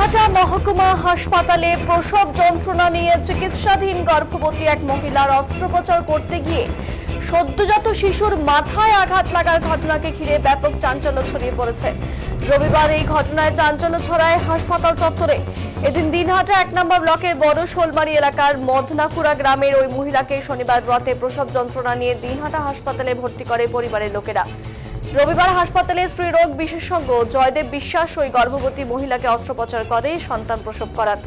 দিনহাটা মহকুমা হাসপাতালে প্রসব যন্ত্রণা নিয়ে চিকিৎসাধীন গর্ভবতী এক মহিলার অস্ত্রোপচার করতে গিয়ে সদ্যজাত শিশুর মাথায় আঘাত লাগার ঘটনাকে ঘিরে ব্যাপক চাঞ্চল্য ছড়িয়ে পড়েছে। রবিবার এই ঘটনায় চাঞ্চল্য ছড়ায় হাসপাতাল চত্বরে। এদিন দিনহাটা এক নম্বর ব্লকের বড় শোলমারি এলাকার মদনাকুড়া গ্রামের ওই মহিলাকে শনিবার রাতে প্রসব যন্ত্রণা নিয়ে দিনহাটা হাসপাতালে ভর্তি করে পরিবারের লোকেরা। রবিবার হাসপাতালে স্ত্রীরোগ বিশেষজ্ঞ জয়দেব বিশ্বাস ওই গর্ভবতী মহিলাকে অস্ত্রোপচার করে, সন্তান প্রসব করান।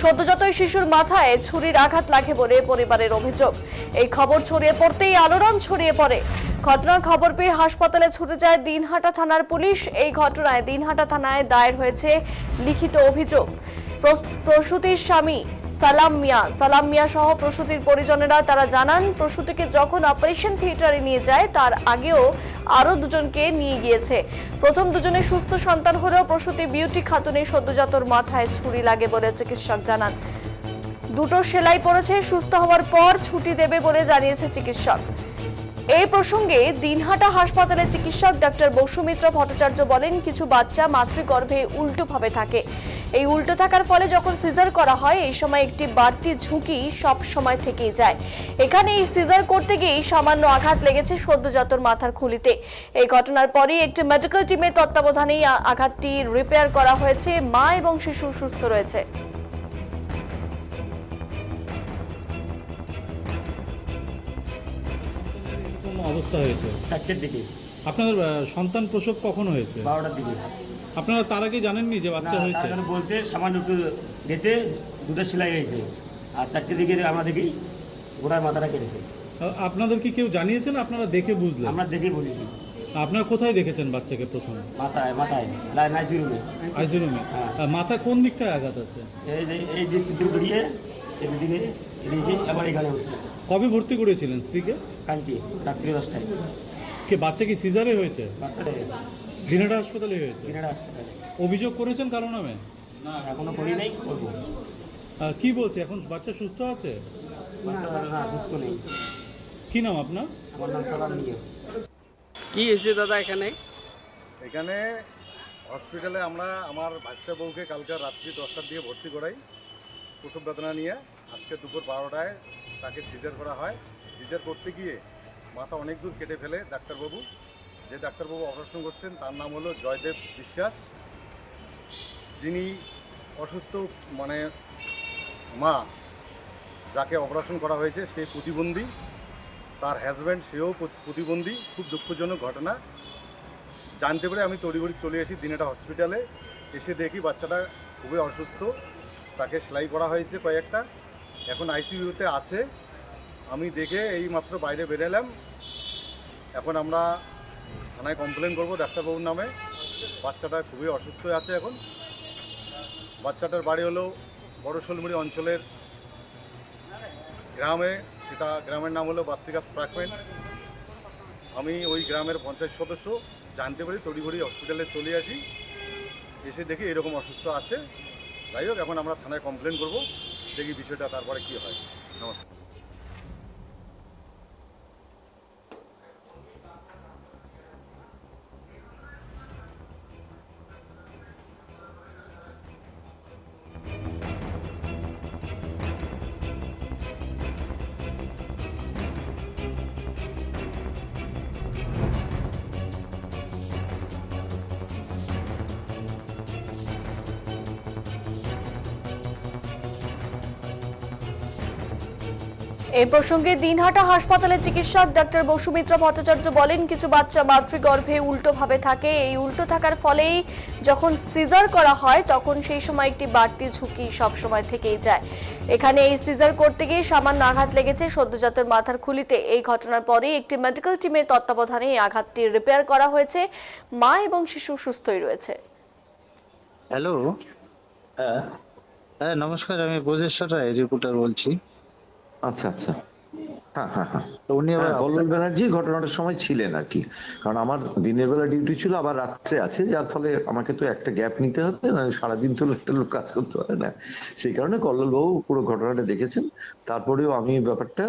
সদ্যজাতই শিশুর মাথায় ছুরির আঘাত লাগে বলে পরিবারের অভিযোগ। এই খবর ছড়িয়ে পড়তেই আলোড়ন ছড়িয়ে পড়ে। ঘটনার খবর পেয়ে হাসপাতালে ছুটে যায় দিনহাটা থানার পুলিশ। এই ঘটনায় দিনহাটা থানায় দায়ের হয়েছে লিখিত অভিযোগ। প্রসূতির স্বামী সালাম মিয়া। সালাম মিয়া সহ প্রসূতির পরিজনেরা তারা জানান, প্রসূতিকে যখন অপারেশন থিয়েটারে নিয়ে যায়, তার আগেও আরও দুজনকে নিয়ে গিয়েছে। প্রথম দুজনের সুস্থ সন্তান হলেও প্রসূতি বিউটি খাতুনের সদ্যজাতর মাথায় ছুরি লাগে বলে চিকিৎসক জানান। দুটো সেলাই পড়েছে সুস্থ হওয়ার পর ছুটি দেবে বলে জানিয়েছে চিকিৎসক। এই প্রসঙ্গে দিনহাটা হাসপাতালে চিকিৎসক ডাক্তার বসুমিত্র ভট্টাচার্য বলেন, কিছু বাচ্চা মাতৃগর্ভে উল্টোভাবে থাকে। এই উল্টো থাকার ফলে যখন সিজার করা হয় এই সময় একটি বাড়তি ঝুঁকি সব সময় থেকেই যায়। এখানে এই সিজার করতে গিয়েই সামান্য আঘাত লেগেছে সদ্যজাতর মাথার খুলিতে। এই ঘটনার পরেই একটি মেডিকেল টিমের তত্ত্বাবধানেই আঘাতটি রিপেয়ার করা হয়েছে। মা এবং শিশু সুস্থ রয়েছে। অবস্থা হয়েছে। চারটের দিকে। আপনার সন্তান প্রসব কখন হয়েছে? বারোটার দিকে। আপনারা তার আগে জানেননি যে বাচ্চা হয়েছে? তার বলছে সামান্য একটু গেছে দুটো সেলাই হয়েছে। আর চারটে দিকে আমরা দেখি গোড়ার মাথাটা কেটেছে। আপনাদের কি কেউ জানিয়েছেন? আপনারা দেখে বুঝলেন। আমরা দেখে বলেছি আপনারা কোথায় দেখেছেন বাচ্চাকে প্রথম? মাথায় মাথায় রুমে। আইসি রুমে? হ্যাঁ। মাথা কোন দিকটায় আঘাত আছে? এই যে এই যে দুটো বেরিয়ে এদিকে এদিকে আবার এখানে হচ্ছে। কবে ভর্তি করেছিলেন স্ত্রীকে? কালকে রাত্রি দশটায়। কি বাচ্চা কি সিজারে হয়েছে। দিনাটা হাসপাতালে হয়েছে? হাসপাতালে। অভিযোগ করেছেন কারও নামে? না এখনও করি নাই করব। কি বলছে? এখন বাচ্চা সুস্থ আছে? না সুস্থ নেই। কি নাম আপনার? আমার নাম সালাম নিয়ে কি হয়েছে দাদা এখানে? এখানে হসপিটালে আমরা আমার ভাইস্টা বউকে কালকে রাত্রি দশটার দিকে ভর্তি করাই প্রসব বেদনা নিয়ে। আজকে দুপুর বারোটায় তাকে সিজার করা হয়। সিজার করতে গিয়ে মাথা অনেক দূর কেটে ফেলে ডাক্তারবাবু। যে ডাক্তারবাবু অপারেশন করছেন, তার নাম হলো জয়দেব বিশ্বাস। যিনি অসুস্থ মানে মা, যাকে অপারেশন করা হয়েছে, সে প্রতিবন্ধী। তার হাজব্যান্ড সেও প্রতিবন্ধী। খুব দুঃখজনক ঘটনা। জানতে পেরে আমি তড়িঘড়ি চলে এসি দিনেটা হসপিটালে এসে দেখি বাচ্চাটা খুবই অসুস্থ। তাকে সেলাই করা হয়েছে কয়েকটা। এখন আইসিইউতে আছে। আমি দেখে এই মাত্র বাইরে বেরোলাম। এখন আমরা থানায় কমপ্লেন করব ডাক্তারবাবুর নামে। বাচ্চাটা খুবই অসুস্থ আছে এখন। বাচ্চাটার বাড়ি হলো বড় শোলমুড়ি অঞ্চলের গ্রামে। সেটা গ্রামের নাম হলো বাত্রিকাস ফ্রাকমেন্ট আমি ওই গ্রামের পঞ্চায়েত সদস্য জানতে পারি তড়িঘড়ি হসপিটালে চলে আসি। এসে দেখি এরকম অসুস্থ আছে। যাই হোক, এখন আমরা থানায় কমপ্লেন করব। দেখি বিষয়টা তারপরে কি হয়। নমস্কার। এই প্রসঙ্গে দিনহাটা হাসপাতালের চিকিৎসক ডাক্তার বসুমিত্র ভট্টাচার্য বলেন কিছু বাচ্চা মাতৃগর্ভে উল্টোভাবে থাকে। এই উল্টো থাকার ফলেই যখন সিজার করা হয় তখন সেই সময় একটি বাড়তি ঝুঁকি সব সময় থেকেই যায়। এখানে এই সিজার করতে গিয়ে সামান্য আঘাত লেগেছে সদ্যজাতের মাথার খুলিতে। এই ঘটনার পরেই একটি মেডিকেল টিমের তত্ত্বাবধানে এই আঘাতটি রিপেয়ার করা হয়েছে। মা এবং শিশু সুস্থই রয়েছে। হ্যালো। হ্যাঁ। হ্যাঁ নমস্কার আমি ব্রজেশ্বর রায় রিপোর্টার বলছি। আচ্ছা আচ্ছা। হ্যাঁ হ্যাঁ হ্যাঁ। উনি হ্যাঁ, কল্লোল ব্যানার্জি ঘটনাটার সময় ছিলেন আর কি। কারণ আমার দিনের বেলা ডিউটি ছিল আবার রাত্রে আছে যার ফলে আমাকে তো একটা গ্যাপ নিতে হবে না সারাদিন তো একটা লোক কাজ করতে পারে না। সেই কারণে কল্লোল বাবু পুরো ঘটনাটা দেখেছেন তারপরেও আমি ব্যাপারটা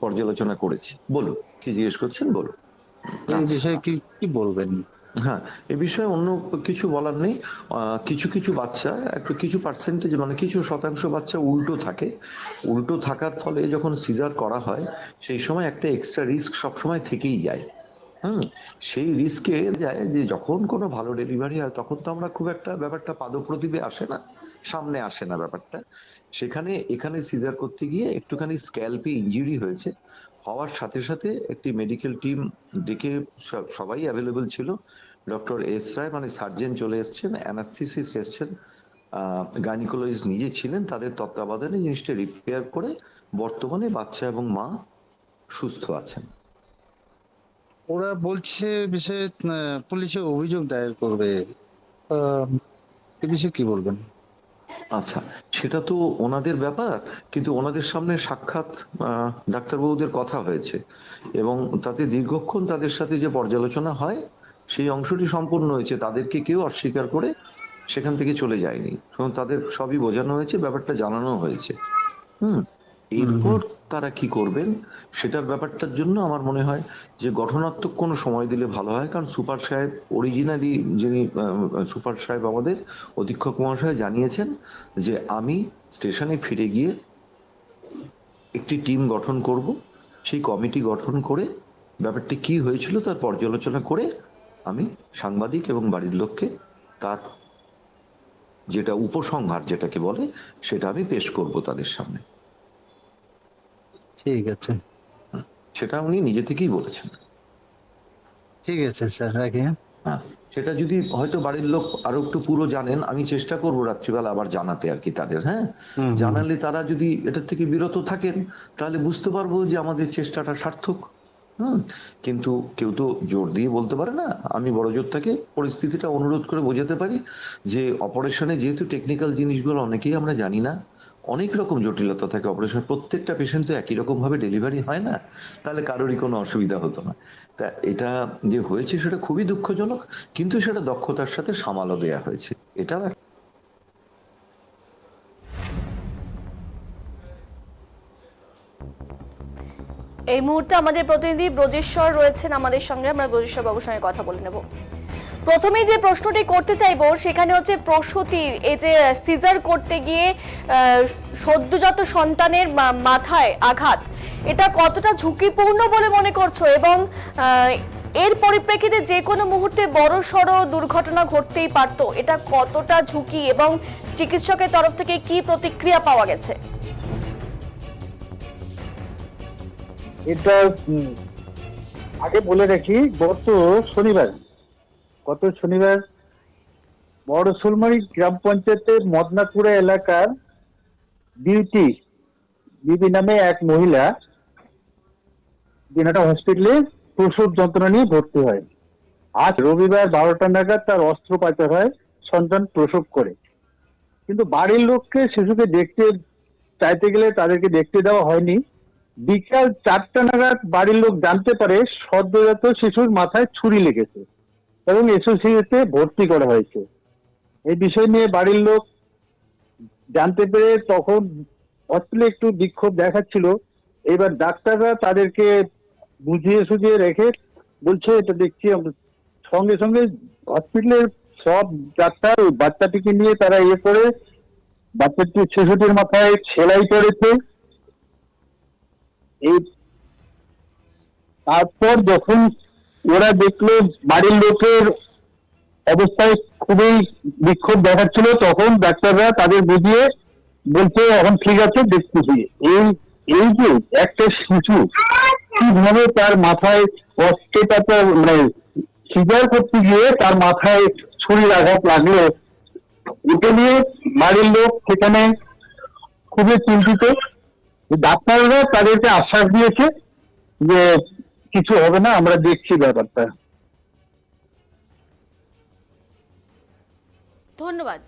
পর্যালোচনা করেছি। বলুন কি জিজ্ঞেস করছেন? বলুন। এই বিষয়ে কি কি বলবেন? হ্যাঁ এ বিষয়ে অন্য কিছু বলার নেই। কিছু কিছু বাচ্চা, একটু কিছু পার্সেন্টেজ মানে কিছু শতাংশ বাচ্চা উল্টো থাকে। উল্টো থাকার ফলে যখন সিজার করা হয়, সেই সময় একটা এক্সট্রা রিস্ক সবসময় থেকেই যায়। হুম, সেই রিস্কে যায় যে যখন কোনো ভালো ডেলিভারি হয়, তখন তো আমরা খুব একটা ব্যাপারটা পাদপ্রতিবে আসে না, সামনে আসে না ব্যাপারটা। সেখানে, এখানে সিজার করতে গিয়ে একটুখানি স্ক্যাল্পে ইনজুরি হয়েছে। হওয়ার সাথে সাথে একটি মেডিকেল টিম ডেকে সবাই অ্যাভেলেবল ছিল। ডক্টর এস রায় মানে সার্জেন চলে এসেছেন অ্যানাস্থিসিস এসছেন গাইনিকোলজিস্ট নিজে ছিলেন, তাদের তত্ত্বাবধানে জিনিসটা রিপেয়ার করে বর্তমানে বাচ্চা এবং মা সুস্থ আছেন। ওরা বলছে বিষয়ে পুলিশে অভিযোগ দায়ের করবে। এ বিষয়ে কি বলবেন? আচ্ছা সেটা তো ওনাদের ব্যাপার, কিন্তু ওনাদের সামনে সাক্ষাৎ ডাক্তারবাবুদের কথা হয়েছে এবং তাতে দীর্ঘক্ষণ তাদের সাথে যে পর্যালোচনা হয়, সেই অংশটি সম্পূর্ণ হয়েছে। তাদেরকে কেউ অস্বীকার করে সেখান থেকে চলে যায়নি। এবং তাদের সবই বোঝানো হয়েছে, ব্যাপারটা জানানো হয়েছে। হুম? এরপর তারা কি করবেন সেটার ব্যাপারটার জন্য আমার মনে হয় যে গঠনাত্মক কোনো সময় দিলে ভালো হয়। কারণ সুপার সাহেব অরিজিনালি যিনি সুপার সাহেব আমাদের অধীক্ষক মহাশয় জানিয়েছেন যে আমি স্টেশনে ফিরে গিয়ে একটি টিম গঠন করব। সেই কমিটি গঠন করে ব্যাপারটি কি হয়েছিল তার পর্যালোচনা করে আমি সাংবাদিক এবং বাড়ির লোককে তার যেটা উপসংহার যেটাকে বলে সেটা আমি পেশ করব তাদের সামনে। ঠিক আছে। সেটা উনি নিজে থেকেই বলেছেন। ঠিক আছে স্যার রাখি হ্যাঁ। হ্যাঁ সেটা যদি হয়তো বাড়ির লোক আরও একটু পুরো জানেন আমি চেষ্টা করব রাত্রিবেলা আবার জানাতে আর কি তাদের হ্যাঁ। জানালে তারা যদি এটার থেকে বিরত থাকেন তাহলে বুঝতে পারব যে আমাদের চেষ্টাটা সার্থক হুম। কিন্তু কেউ তো জোর দিয়ে বলতে পারে না আমি বড় জোর থেকে পরিস্থিতিটা অনুরোধ করে বোঝাতে পারি যে অপারেশনে যেহেতু টেকনিক্যাল জিনিসগুলো অনেকেই আমরা জানি না অনেক রকম জটিলতা থাকে অপারেশন প্রত্যেকটা পেশেন্ট তো একই রকম ভাবে ডেলিভারি হয় না, তাহলে কারোরই কোনো অসুবিধা হতো না। তা এটা যে হয়েছে সেটা খুবই দুঃখজনক, কিন্তু সেটা দক্ষতার সাথে সামালও দেওয়া হয়েছে। এটাও এই মুহূর্তে আমাদের প্রতিনিধি ব্রজেশ্বর রয়েছেন আমাদের সঙ্গে, আমরা ব্রজেশ্বর বাবুর সঙ্গে কথা বলে নেব। প্রথমেই যে প্রশ্নটি করতে চাইব, সেখানে হচ্ছে প্রসূতির এই যে সিজার করতে গিয়ে সদ্যজাত সন্তানের মাথায় আঘাত, এটা কতটা ঝুঁকিপূর্ণ বলে মনে করছ? এবং এর পরিপ্রেক্ষিতে যে কোনো মুহূর্তে বড় সড়ো দুর্ঘটনা ঘটতেই পারতো, এটা কতটা ঝুঁকি এবং চিকিৎসকের তরফ থেকে কি প্রতিক্রিয়া পাওয়া গেছে? এটা আগে বলে রাখি, গত শনিবার গত শনিবার বড় সুলমারি গ্রাম পঞ্চায়েতের মদনাপুরা এলাকার বিউটি বিবি নামে এক মহিলা দিনাটা হসপিটালে প্রসব যন্ত্রণা নিয়ে ভর্তি হয়। আজ রবিবার বারোটা নাগাদ তার অস্ত্রোপচার হয় সন্তান প্রসব করে। কিন্তু বাড়ির লোককে শিশুকে দেখতে চাইতে গেলে তাদেরকে দেখতে দেওয়া হয়নি। বিকাল চারটা নাগাদ বাড়ির লোক জানতে পারে সদ্যজাত শিশুর মাথায় ছুরি লেগেছে। এবং এসোসিয়েটে ভর্তি করা হয়েছে। এই বিষয় নিয়ে বাড়ির লোক জানতে পেরে তখন হসপিটালে একটু বিক্ষোভ দেখাচ্ছিল। এবার ডাক্তাররা তাদেরকে বুঝিয়ে সুঝিয়ে রেখে বলছে, এটা দেখছি সঙ্গে সঙ্গে হসপিটালের সব ডাক্তার ওই বাচ্চাটিকে নিয়ে তারা ইয়ে করে বাচ্চাটি শিশুটির মাথায় সেলাই করেছে। এই তারপর যখন ওরা দেখল বাড়ির লোকের অবস্থায় খুবই বিক্ষোভ দেখাচ্ছিল, তখন ডাক্তাররা তাদের বুঝিয়ে বলছে, এখন ঠিক আছে দেখতেছি এই এই যে একটা শিশু, কীভাবে তার মাথায় অস্ত্রোপচার মানে সিজার করতে গিয়ে তার মাথায় ছুরির আঘাত লাগল এটা নিয়ে বাড়ির লোক সেখানে খুবই চিন্তিত। ডাক্তাররা তাদেরকে আশ্বাস দিয়েছে যে কিছু হবে না আমরা দেখছি ব্যাপারটা। ধন্যবাদ।